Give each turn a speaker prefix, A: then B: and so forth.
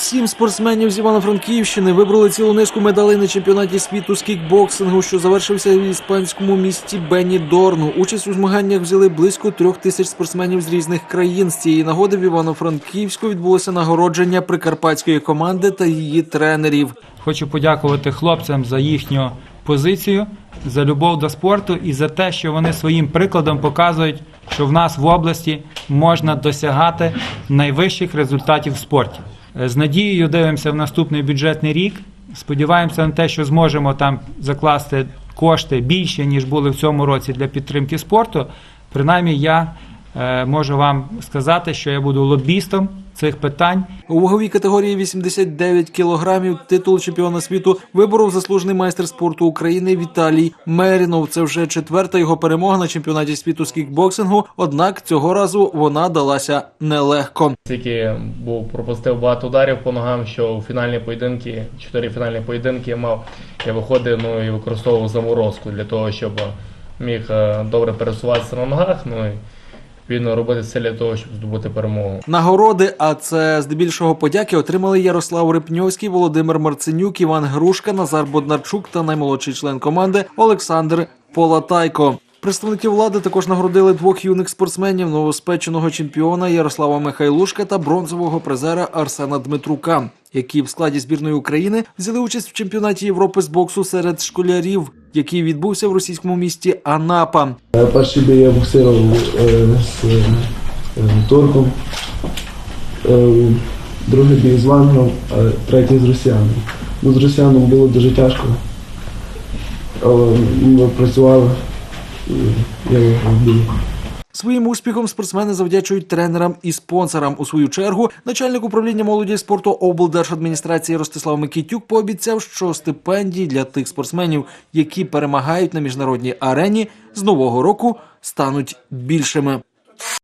A: Сім спортсменів з Івано-Франківщини вибрали цілу низку медалей на чемпіонаті світу з кікбоксингу, що завершився в іспанському місті Бенідорну. Участь у змаганнях взяли близько трьох тисяч спортсменів з різних країн. З цієї нагоди в Івано-Франківську відбулося нагородження прикарпатської команди та її тренерів.
B: Хочу подякувати хлопцям за їхню позицію, за любов до спорту і за те, що вони своїм прикладом показують, що в нас в області можна досягати найвищих результатів в спорті. Е, З надією дивимося в наступний бюджетний рік. Сподіваємося на те, що зможемо там закласти кошти більше, ніж були в цьому році для підтримки спорту. Принаймні, я можу вам сказати, що я буду лобістом цих питань
A: У ваговій категорії 89 кілограмів титул чемпіона світу виборов заслужений майстер спорту України Віталій Мерінов. Це вже четверта його перемога на чемпіонаті світу з кікбоксингу. Однак цього разу вона далася нелегко.
C: Тільки був пропустив багато ударів по ногам, що у фінальні поєдинки, чотири фінальні поєдинки я мав. Я виходив ну, і використовував заморозку для того, щоб міг е, добре пересуватися на ногах, ну і відповідно робити все для того, щоб здобути перемогу.
A: Нагороди, а це здебільшого подяки, отримали Ярослав Рипньовський, Володимир Марценюк, Іван Грушка, Назар Боднарчук та наймолодший член команди Олександр Полатайко. Представники влади також нагородили двох юних спортсменів новоспеченого чемпіона Ярослава Михайлушка та бронзового призера Арсена Дмитрука, які в складі збірної України взяли участь в чемпіонаті Європи з боксу серед школярів, який відбувся в російському місті Анапа.
D: Перший бій я боксував е, з е, турком, е, другий бій з вангом, третій з росіяном. Ну, з росіяном було дуже тяжко, але ми працювали, і я виграв бій.
A: Своїм успіхом спортсмени завдячують тренерам і спонсорам. У свою чергу начальник управління молоді і спорту облдержадміністрації Ростислав Микітюк пообіцяв, що стипендії для тих спортсменів, які перемагають на міжнародній арені, з нового року стануть більшими.